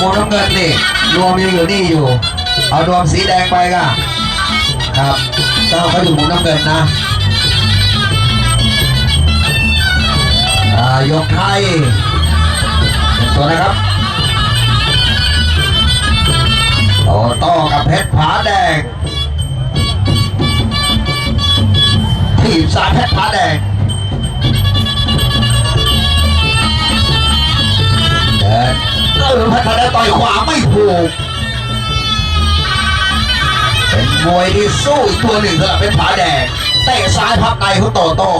มุมน้ำเงินนี่รวมยังอยู่นี่อยู่ เอารวมสีแดงไปก็ครับต้องเขาอยู่มุมน้ำเงินนะยกไทยตัวนะครับโตโต้กับเพชรผาแดงทีมสายเพชรผาแดงเดิน เออเพชรผาแดงต่อยขวาไม่ถูกเป็นมวยที่สู้อีกตัวหนึ่งสำหรับเพชรผาแดงเตะซ้ายพับในของโตโต้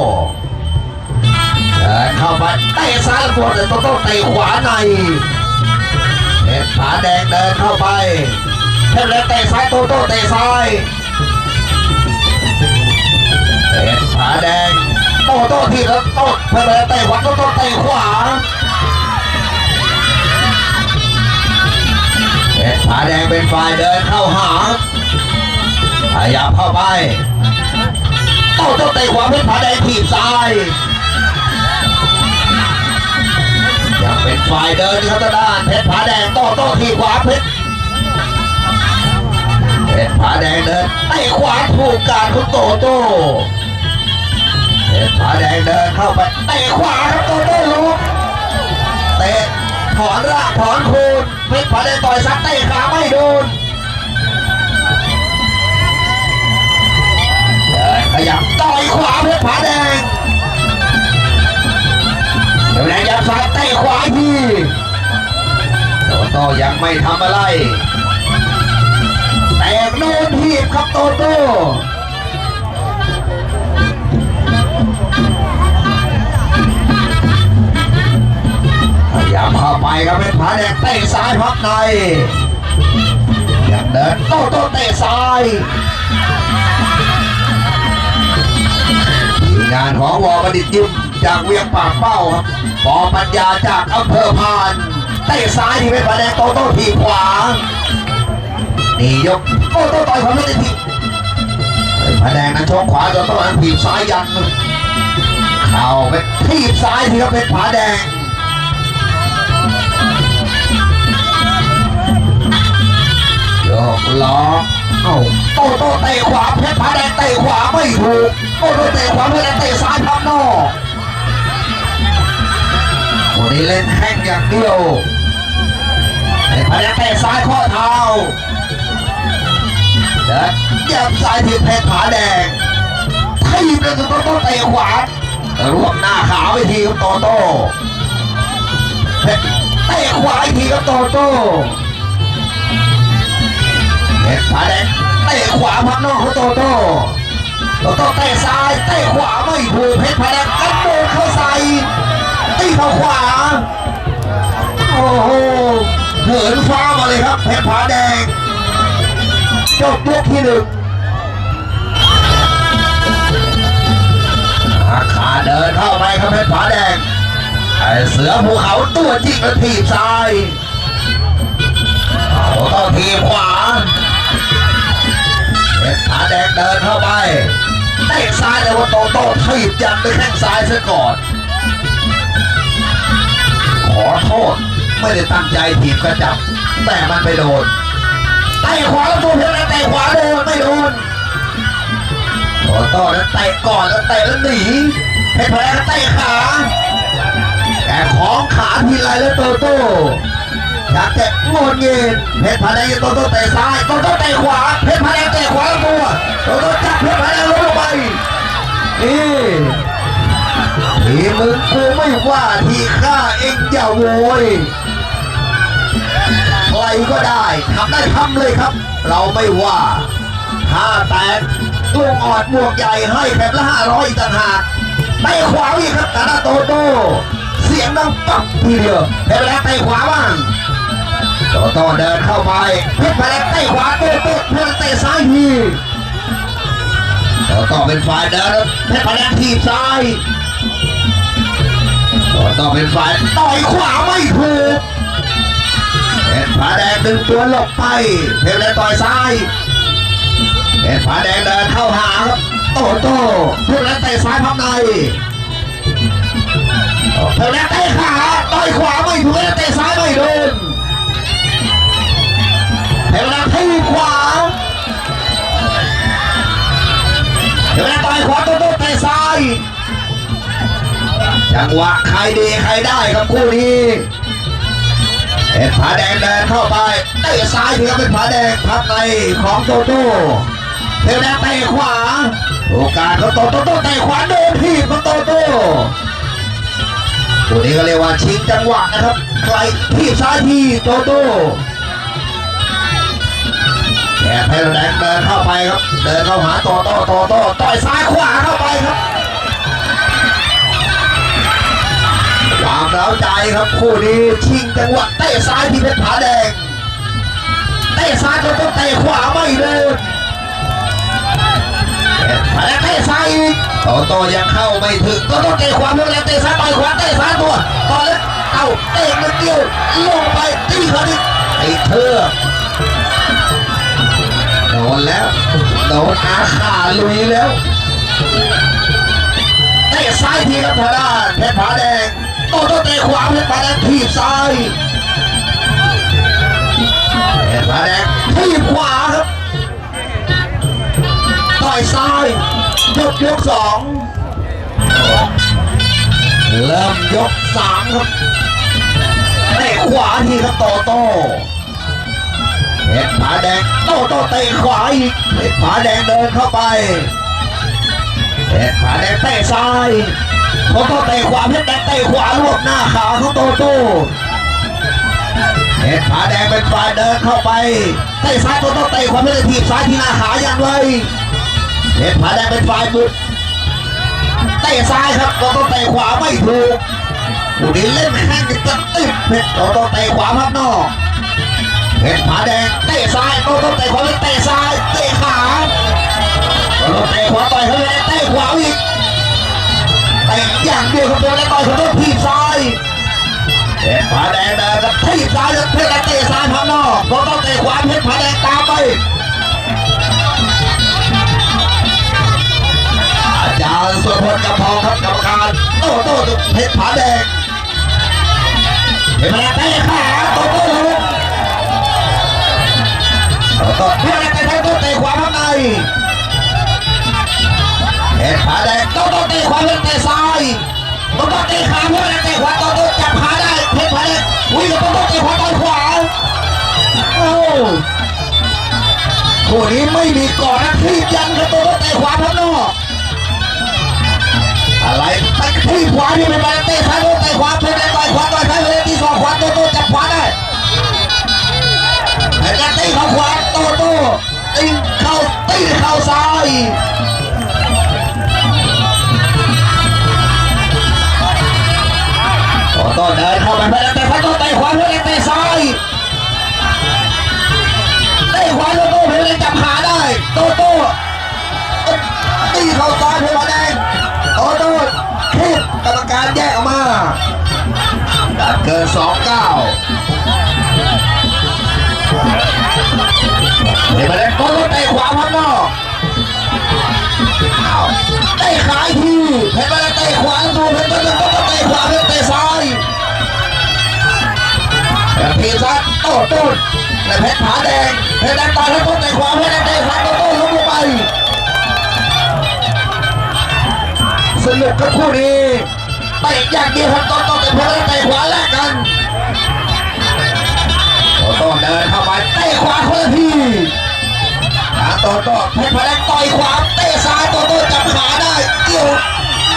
เข้าไปเตะซ้ายตัวแต่โตโต้เตะขวาในเพชรผาแดงเดินเข้าไปเพชรแดงเตะซ้ายโตโต้เตะซ้ายเพชรผาแดงโตโต้ที่แล้วโตเพชรแดงเตะขวาโตโต้เตะขวา เป็นฝ่ายเดินเข้าหาขยับเข้าไปโต้โต้เตะขวาเพชรผาแดงถีบซ้ายยังเป็นฝ่ายเดินครับทาด้านเพชรผาแดงโต้โต้ถีบขวาเพชรเพชรผาแดงเดินเตะขวาถูกการของโตโต้เพชรผาแดงเดินเข้าไปเตะขวาครับโตโต้ลุกเตะถอนรากถอนคู เพชรผาแดงต่อยซัดเตะขาไม่โดนเดินขยับต่อยขวาเพชรผาแดงเดี๋ยวแดงยับซ้ายเตะขวาอีกทีโตโต้ยังไม่ทำอะไรแตกโดนทีบครับโตโต้ ไปครับเพชรผาแดงเตะซ้ายพับในยังเดินโตโต้เตะซ้ายงานของวอประดิษฐ์ยิมจากเวียงปากเป้าครับปอปัญญาจากอำเภอพานเตะซ้ายที่เป็นประแดงโตโต้ทีขวานี่ยกโตโต้ต่อยความไม่ได้ทีบเป็นประแดงนั้นชกขวาโตโต้นั้นทีบซ้ายยันเข่าไปทีบซ้ายที่เขาเป็นผาแดง ล้อเอ้าโตโต้เตะขวาเพชรผาแดงเตะขวาไม่ถูกโตโต้เตะขวาเพชรแดงเตะซ้ายพับนอกวันนี้เล่นแข้งอย่างเดียวเพชรผาแดงเตะซ้ายข้อเท้าเดินแยบซ้ายทีเพชรผาแดงทีบเลยโตโต้เตะขวารวบหน้าขาวอีกทีครับโตโต้เตะขวาอีกทีครับโตโต้ เพชรผาแดงเตะขวาพับนอกของโตโต้โตโต้เตะซ้ายเตะขวาไม่ถูกเพชรผาแดงกระโดดเข้าใส่ตีเข้าขวาโอ้โหเหินฟ้ามาเลยครับเพชรผาแดงจบยกที่หนึ่งอาขาเดินเข้าไปครับเพชรผาแดงไอเสือภูเขาตัวจริงและถีบซ้ายโตโต้ทีบขวา เพชรผาแดงเดินเข้าไปเตะซ้ายเลยว่าโตโต้ถีบยันด้วยแข้งซ้ายซะก่อน ขอโทษไม่ได้ตั้งใจถีบกระจับ แต่มันไปโดนเตะขวาแล้วตัวเพชรแดงเตะขวาโดนไม่โดนโตโต้นั้นเตะก่อนแล้วเตะแล้วหนีเพชรแดงเตะขาแกของขาทีไรแล้วโตโต้ อยากจะงดเงินเพชรพาแดงโตโต้เตะซ้ายโตโต้เตะขวาเพชรพาแดงเตะขวาตัวโตโต้จับเพชรพาแดงล้มลงไปนี่ทีมึงกูไม่ว่าทีข้าเองอย่าโวยใครก็ได้ทำได้ทำเลยครับ เราไม่ว่าถ้าแตกลูกออดหมวกใหญ่ให้แบบละห้าร้อยต่างหากเตะขวาอีกครับต่ละโตโตเสียงดังปักทีเดียวเพชรพาแดงเตะขวาบ้าง โตโต้เดินเข้าไปเพชรพาแดงเตะขวาโตโต้เพชรเตะซ้ายทีโตโต้เป็นฝ่ายเดินเพชรพาแดงทีบซ้ายโตโต้เป็นฝ่ายต่อยขวาไม่ถูกเพชรพาแดงดึงตัวหลบไปเพชรพาแดงต่อยซ้ายเพชรพาแดงเดินเข้าหาครับโตโต้เพชรพาแดงเตะซ้ายพับในเพชรพาแดงเตะ เดี๋ยวนะทีขวาเดี๋ยวนะต่อยขวาโตโต้เตะซ้ายจังหวะใครดีใครได้ครับคู่นี้เอ็ดผาแดงเดินเข้าไปเตะซ้ายถือรับเป็นผาแดงพับในของโตโต้เดี๋ยวนะเตะขวา โอกาสของโตโต้โตเตะขวาโดนทีบของโตโต้ตัวนี้ก็เรียกว่าชิงจังหวะนะครับใครทีบซ้ายทีโตโต้ แอบเพชรแดงเดินเข้าไปครับ เดินเข้าหาโตโต้โตโตต่อยซ้ายขวาเข้าไปครับความเร้าใจครับคู่นี้ชิงจังหวะเตะซ้ายที่เพชรผาแดงเตะซ้ายก็ต้องเตะขวาไม่เดินเพชรผาแดงเตะซ้ายอีกโตโตยังเข้าไม่ถึงก็ต้องเตะขวาเพชรผาแดงเตะซ้ายต่อยขวาเตะซ้ายตัวต่อแล้วเอาเตะมันเดียวลงไปตีเขาดิไอ้เธอ นแล้วโดนอาขาลุยแล้วเตะซ้ายทีครับทางด้านเพชรผาแดงโตโต้เตะขวาเพชรผาแดงทีบซ้ายเพชรผาแดงทีบขวาครับต่อยซ้ายยกยกสองเริ่มยกสามครับเตะขวาทีครับโตโต้ เพชรผาแดงโต้โต้เตะขวาอีกเพชรผาแดงเดินเข้าไปเพชรผาแดงเตะซ้ายโตโต้เตะขวาเพชรแดงเตะขวารวบหน้าขาของโตโต้เพชรผาแดงเป็นฝ่ายเดินเข้าไปเตะซ้ายโตโต้เตะขวาเพชรแดงถีบซ้ายที่หน้าขาอย่างเลยเพชรผาแดงเป็นฝ่ายบุกเตะซ้ายครับโตโต้เตะขวาไม่ถูกผู้นี้เล่นแข้งกันติดเพชรโตโต้เตะขวาพับนอก เพชรผาแดงเตะซ้ายโต้เตะขวาเพชรเตะซ้ายเตะขารถเตะขวาต่อยเขาเลยเตะขวาอีกเตะอย่างเดียวครับตัวแล้วต่อยเขาต้องทีบซ้ายเพชรผาแดงเดินกับทีบซ้ายแล้วเพชรเตะซ้ายพับนอกเราต้องเตะขวาเพชรผาแดงตามไปอาจารย์สุรพลกำพองครับกรรมการโต้โต้เพชรผาแดงเพชรผาแดงเตะขาต้โต้ลุกโต้โต้ เพชรแดงเตะซ้ายโต้เตะขวาพับในเพชรผาแดงโตโตเตะขวาเพชรเตะซ้ายโตโตเตะขาเพชรเตะขวาโตโตจับขาได้เพชรผาแดงวิ่งโตโตเตะขวาต่อยขวาโอ้คู่นี้ไม่มีก่อนนะทีบยันครับโตโตเตะขวาพับนอกอะไรไปที่ขวาที่เป็นไปเตะซ้ายโตเตะขวาเพชรต่อยขวาต่อยซ้ายเพชรที่สองขวาโตโตจับขวาได้เพชรตีเขาขวา ตีเข้าตีเข้าซ้ายโตโต้เดินเข้าไปเพื่อเตะซ้ายโตเตะขวาเพื่อเตะซ้ายเตะขวาโตโต้เพื่อจับขาได้โตโต้ตีเข้าซ้ายเพื่อแดงโตโต้คิดกรรมการแยกออกมาเกินสองเก้า เตะขาอีกทีเพชรมาเตะขวาดูเพชรโตโต้เตะขวาเพชรเตะซ้ายแบบทีซัดโต้ตุ้นและเพชรผาแดงเพชรแดงต่อยแล้วต้นในขวาเพชรแดงเตะซ้าโต้ล้มลงไปสนุกกับคู่นี้เตะอย่างเดียวครับต้นต้นแต่เพชรเตะขวาแลกกันโต้นเดินเข้าไปเตะขวาคนละทีหาโต้ต้เพชรผาแดงต่อยขวาเตะาโตโต้จับขาได้เกี่ยว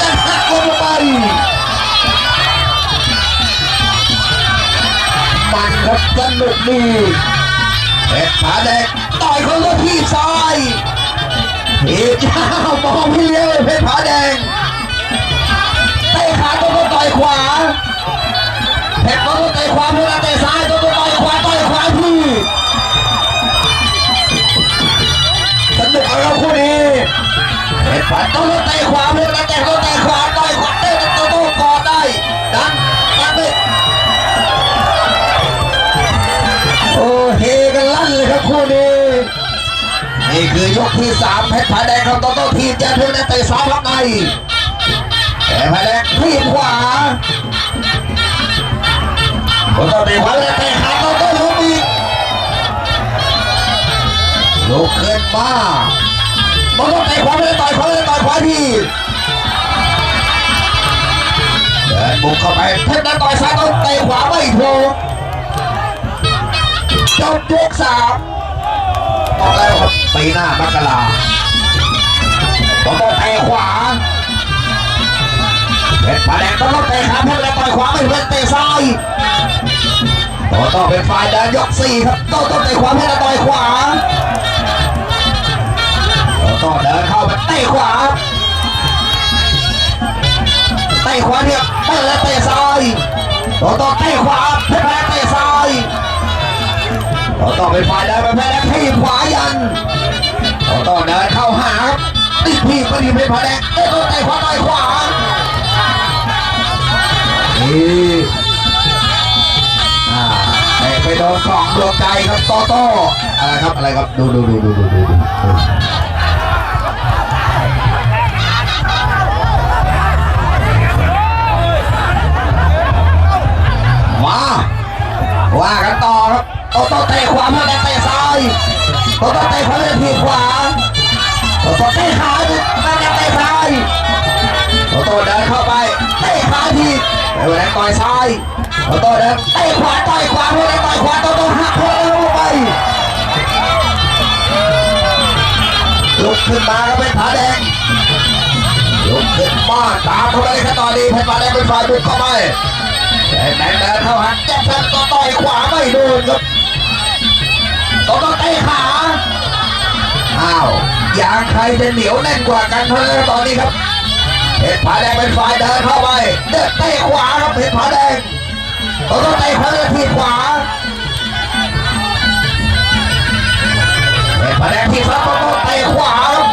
ดันหักลงไปมันครับสนุกดีเพชรผาแดงต่อยคนละที่ซ้ายทีบยาวมอ เพชรผาตัวก็เตะขวาเพื่อเตะตัวเตะขวาต่อยขวาเตะตัวตัวกอดได้ดันดันไปโอ้เฮกันลั่นเลยครับคู่นี้นี่คือยกที่สามเพชรผาแดงครับโตโต้ทีมแจ้งเพื่อนเตะซ้ายพับในแต่ผาแดงทีมขวาโตโต้เตะขวาเลยเตะขาโตโต้ลุกอีกลุกขึ้นมา โตโต้เตะขวาเลยต่อยขวาเลยต่อยขวาทีเพบุกเข้าไปเพชรนั้นต่อยซ้ายต้องเตะขวาไม่ถูกจบยกสามออกแล้วครับปีหน้ามกราต้องเตะขวาเพชรผาแดงต้องเตะขาเพชรแล้วต่อยขวาไม่เป็นเตะซ้ายต่อต่อเป็นฝ่ายเดินยกสี่ครับต่อต่อเตะขวาเพชรแล้วต่อยขวา ต่อต่อเดินเข้าไปเตะขวาเตะขวาเนี่ยเปิดแล้วเตะซ้ายต่อต่อเตะขวาเพชรแพ้เตะซ้ายต่อต่อเป็นฝ่ายเดินไปแพ้แล้วทีบขวายันต่อต่อเดินเข้าหาติดทีบก็ดีเป็นฝ่ายแดงเตะต่อเตะขวาต่ขวานี่อ่าไปโดนกล่องดวงใจครับโต่อต่ออะไรครับอะไรครับดูดูดูดูดูดู ว่ากันต่อครับต่อต่อเตะขวาเพชรแดงเตะซ้ายโต่อต่อเตะขวาเพชรทีบขวาโต่อต่อเตะขาเพชรแดงเตะซ้ายโตโตเดินเข้าไปเตะขาทีไปวันนั้นต่อยซ้ายโตโตเดินเตะขวาต่อยขวาเพื่อนต่อยขวาโตโต้หักหัวแล้วลงไปลุกขึ้นมาก็เป็นผาแดงลุกขึ้นมาตามเข้าไปเลยครับตอนนี้เพชรผาแดงเป็นฝ่ายบุกเข้าไป แต่แดงเดินเข้าหักแจ็คสันก็ต่อยขวาไม่โดนครับโตโต้เตะขาอ้าวยางใครจะเหนียวแน่นกว่ากันเท่านั้นตอนนี้ครับเพชรผาแดงเป็นฝ่ายเดินเข้าไปเดินเตะขวาครับเพชรผาแดงต้องต้อเตะขวาแล้วทีขวาเพชรผาแดงทีบซ้ายต้องต้อเตะขวาครับ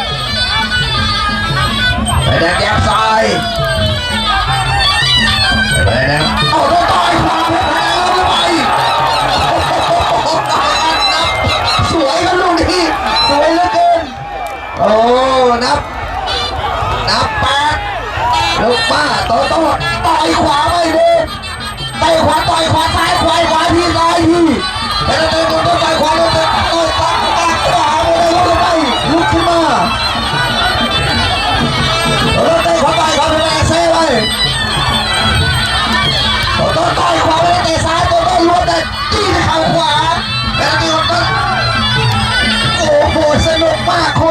เพชรแดงแยบซ้าย โอ้ นับ นับแปดลูกป้าโตโต้ต่อยขวาไม่ดนต่อยขวาต่อยขวาซ้ายขวาขวาที่ซ้ายที่เฮ้ยโตโต้ต่อยขวาโตโต้ต่อยต่อยขวาเลยลุกไปลุกขึ้นมาโตโต้ต่อยขวาต่อยขวาไปเลยเซ่ไปโตโต้ต่อยขวาไปเลยเตะซ้ายโตโต้ล้วนแต่จี้เข่าขวาแล้วนี่โตโต้โอ้โหสนุกมาก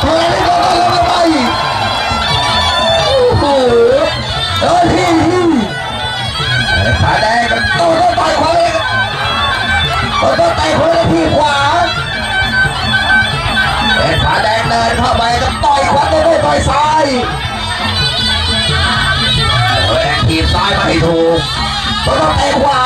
เธอเลยก็ต้อไปโอ้โหเฮ้ยฮิฮิผาแดงกันโตโต้ต่อยขวาเลยโตโต้ต่อยขวาเลยที่ขวาเป็นผาแดงเดินเข้าไปก็ต่อยขวาโตโต้ต่อยซ้ายแดงทีบซ้ายไม่ถูกโตโต้ต่อยขวา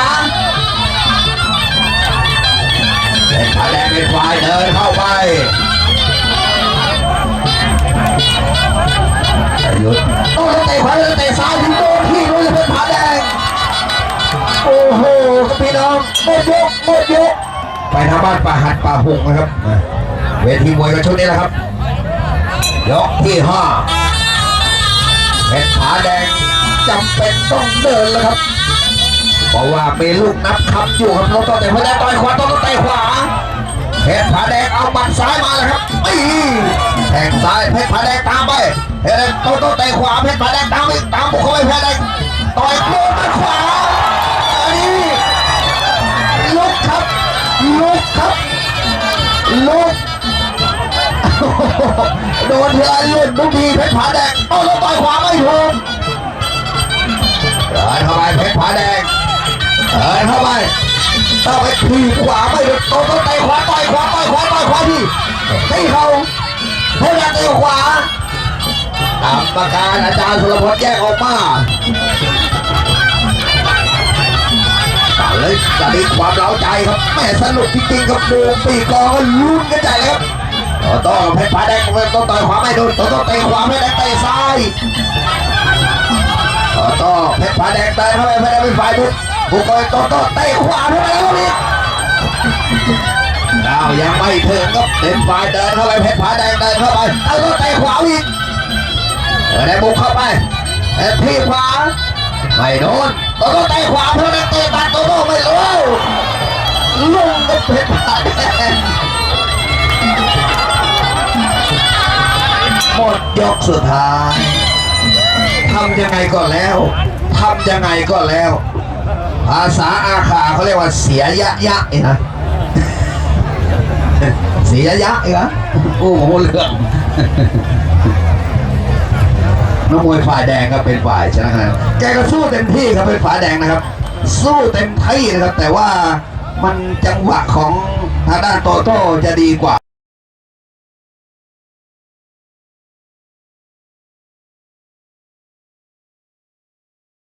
หมดยกหมดยกไปทางบ้านป่าหัดป่าหงนะครับ เวทีมวยกันชุดนี้แหละครับ ยกที่ห้าเป็นผาแดงจำเป็นต้องเดินแล้วครับเพราะว่ามีลูกนับคำอยู่ครับน้องต่อแต่พยายามต่อยขวาต้องต่อยขวาเพชรผาแดงเอาหมัดซ้ายมาแล้วครับอีแทงซ้ายเพชรผาแดงตามไปเพชรแดงโตโตเตะขวาเพชรผาแดงตามไปตามบุกเข้าไปเพชรแดงต่อยโดนหมัดขวา ลุกโดนเธอหลุดทุกทีเพชรผาแดงโตโต้ต่อยขวาไม่ถูกเดินเข้าไปเพชรผาแดงเดินเข้าไปถ้าไปทีขวาไม่โดนโตโต้เตะขวาต่อยขวาต่อยขวาต่อยขวาที่ตีเขาเพชรเตะขวากรรมการอาจารย์สุรพลแยกออกมา เลยจะมีความเล้าใจครับแม่สนุกจริงๆครับดูปีกองก็ลุ้นกันใหญ่เลยครับโตโต้เพชรผาแดงโตโต้ต่อยขวาไม่โดนตโต้เตะขวาไม่ได้เตะซ้ายโตโต้เพชรผาแดงเตะเข้าไปไม่ได้เป็นฝ่ายบุกบุกไปโตโต้เตะขวาไม่ได้แล้วนี่ดาวยังไม่ถึงครับเป็นฝ่ายเดินเข้าไปเพชรผาแดงเดินเข้าไปเอาตัวเตะขวาอีกเออได้บุกเข้าไปเอ็ที่ขวา ไม่โดนตัวตัวเตะขวาเพื่อนเตะตัดตัวโตไม่รู้ลุงกับเพชรผาแดงหมดยกสุดท้ายทำยังไงก็แล้วทำยังไงก็แล้ว ภาษาอาขาเขาเรียกว่าเสียยะยะเองนะเสียยะเองนะโอ้โหเรื่อง นักมวยฝ่ายแดงก็เป็นฝ่ายชนะคะแนนแกก็สู้เต็มที่ครับเป็นฝ่ายแดงนะครับ สู้เต็มที่นะครับ แต่ว่ามันจังหวะของทางด้านโตโต้จะดีกว่า